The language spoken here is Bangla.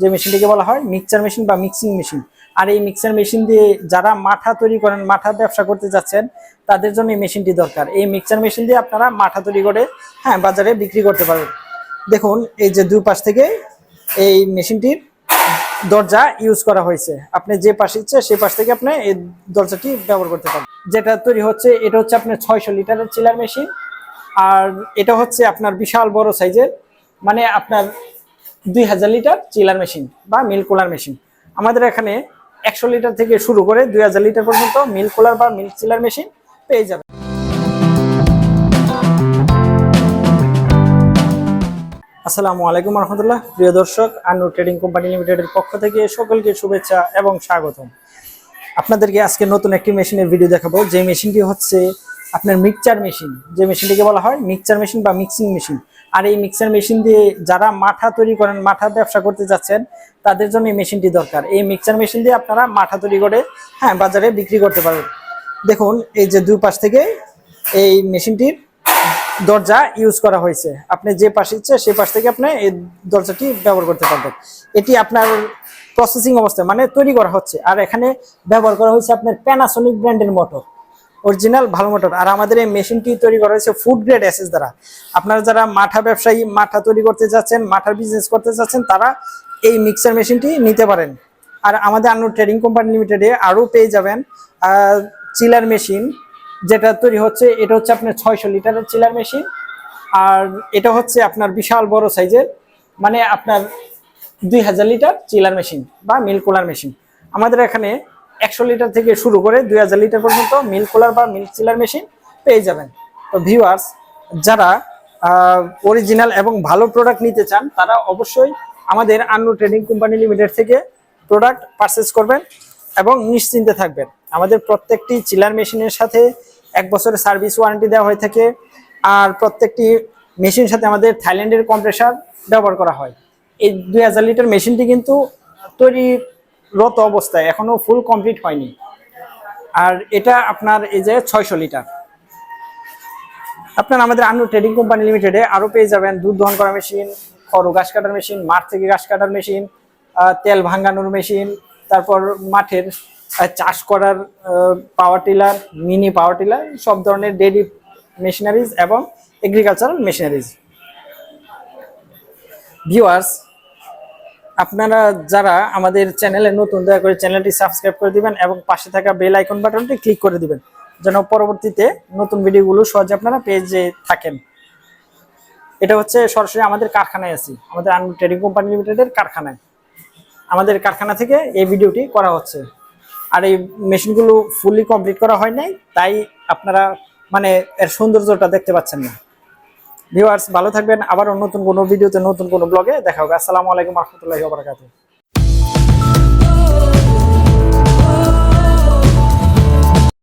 যে মেশিনটিকে বলা হয় মিক্সচার মেশিন বা মিক্সিং মেশিন। আর এই মিক্সচার মেশিন দিয়ে যারা মাঠা তৈরি করেন, মাঠা ব্যবসা করতে যাচ্ছেন, তাদের জন্য এই মেশিনটি দরকার। এই মিক্সচার মেশিন দিয়ে আপনারা মাঠা তৈরি করে হ্যাঁ বাজারে বিক্রি করতে পারবেন। দেখুন, এই যে দুই পাশ থেকে এই মেশিনটির দরজা ইউজ করা হয়েছে। আপনি যে পাশে ইচ্ছে, সেই পাশ থেকে আপনি এই দরজাটি ব্যবহার করতে পারেন যেটা তৈরি হচ্ছে, এটা হচ্ছে আপনার ছয়শো লিটারের চিলার মেশিন। আর এটা হচ্ছে আপনার বিশাল বড় সাইজের মানে আপনার দুই হাজার লিটার চিলার মেশিন বা মিল কুলার মেশিন। আমাদের এখানে একশো লিটার থেকে শুরু করে দুই হাজার লিটার পর্যন্ত মিল কুলার বা মিল্ক চিলার মেশিন পেয়ে যাবে আসসালামু আলাইকুম রহমতুল্লাহ। প্রিয় দর্শক আনু ট্রেডিং কোম্পানি লিমিটেডের পক্ষ থেকে সকলকে শুভেচ্ছা এবং স্বাগতম। আপনাদেরকে আজকে নতুন একটি মেশিনের ভিডিও দেখাবো। যে মেশিনটি হচ্ছে আপনার মিক্সচার মেশিন যে মেশিনটিকে বলা হয় মিক্সচার মেশিন বা মিক্সিং মেশিন আর এই মিক্সচার মেশিন দিয়ে যারা মাঠা তৈরি করেন, মাঠা ব্যবসা করতে যাচ্ছেন, তাদের জন্য এই মেশিনটি দরকার। এই মিক্সচার মেশিন দিয়ে আপনারা মাঠা তৈরি করে হ্যাঁ বাজারে বিক্রি করতে পারবেন। দেখুন, এই যে দুই পাশ থেকে এই মেশিনটির দরজা ইউজ করা হয়েছে। আপনি যে পাশে ইচ্ছে সেই পাশ থেকে আপনি এই দরজাটি ব্যবহার করতে পারবেন। এটি আপনার প্রসেসিং অবস্থায় মানে তৈরি করা হচ্ছে। আর এখানে ব্যবহার করা হয়েছে আপনার প্যানাসোনিক ব্র্যান্ডের মোটর অরিজিনাল ভালো মোটর। আর আমাদের এই মেশিনটি তৈরি করা হয়েছে ফুড গ্রেড এসএস দ্বারা। আপনারা যারা মাঠা ব্যবসায়ী, মাঠা তৈরি করতে যাচ্ছেন, মাঠার বিজনেস করতে যাচ্ছেন, তারা এই মিক্সার মেশিনটি নিতে পারেন। আর আমাদের আন্নু ট্রেডিং কোম্পানি লিমিটেডে আরও পেয়ে যাবেন চিলার মেশিন যেটা তৈরি হচ্ছে, এটা হচ্ছে আপনার ছয়শো লিটারের চিলার মেশিন আর এটা হচ্ছে আপনার বিশাল বড় সাইজের মানে আপনার দুই হাজার লিটার চিলার মেশিন বা মিল কুলার মেশিন আমাদের এখানে একশো লিটার থেকে শুরু করে দুই হাজার লিটার পর্যন্ত মিল কুলার বা মিল্ক চিলার মেশিন পেয়ে যাবেন। তো ভিউয়ার্স যারা অরিজিনাল এবং ভালো প্রোডাক্ট নিতে চান, তারা অবশ্যই আমাদের আন্নু ট্রেডিং কোম্পানি লিমিটেড থেকে প্রোডাক্ট পারচেস করবেন এবং নিশ্চিন্তে থাকবেন। আমাদের প্রত্যেকটি চিলার মেশিনের সাথে এক বছরের সার্ভিস ওয়ারেন্টি দেওয়া হয়ে থাকে আর প্রত্যেকটি মেশিনের সাথে আমাদের থাইল্যান্ডের কম্প্রেসার ব্যবহার করা হয়। এই দুই হাজার লিটার মেশিনটি কিন্তু তৈরিরত অবস্থায়, এখনও ফুল কমপ্লিট হয়নি। আর এটা আপনার এই যে ছয়শো লিটার। আপনার আমাদের আন্নু ট্রেডিং কোম্পানি লিমিটেডে আরও পেয়ে যাবেন দুধ দহন করা মেশিন খড় ঘাস কাটার মেশিন মাঠ থেকে ঘাস কাটার মেশিন তেল ভাঙানোর মেশিন তারপর মাঠের চাষ করার power tiller mini power tiller সব ধরনের ডেইরি মেশিনারিজ এবং এগ্রিকালচারাল মেশিনারিজ ভিউয়ার্স আপনারা যারা আমাদের চ্যানেলে নতুন, দয়া করে চ্যানেলটি সাবস্ক্রাইব করে দিবেন এবং পাশে থাকা বেল আইকন বাটনটি ক্লিক করে দিবেন, যেন পরবর্তীতে নতুন ভিডিওগুলো সহজে আপনারা পেজে থাকেন। এটা হচ্ছে সরাসরি আমাদের কারখানায় আছি, আমাদের আনু ট্রেডিং কোম্পানি লিমিটেডের কারখানায়। আমাদের কারখানা থেকে এই ভিডিওটি করা হচ্ছে। আর এই মেশিনগুলো ফুললি কমপ্লিট করা হয় নাই, তাই আপনারা মানে এর সৌন্দর্যটা দেখতে পাচ্ছেন না। ভিউয়ার্স ভালো থাকবেন। আবার নতুন কোনো ভিডিওতে, নতুন কোনো ব্লগে দেখা হবে। আসসালামু আলাইকুম রহমতুল্লাহি ওয়া বারাকাতুহু।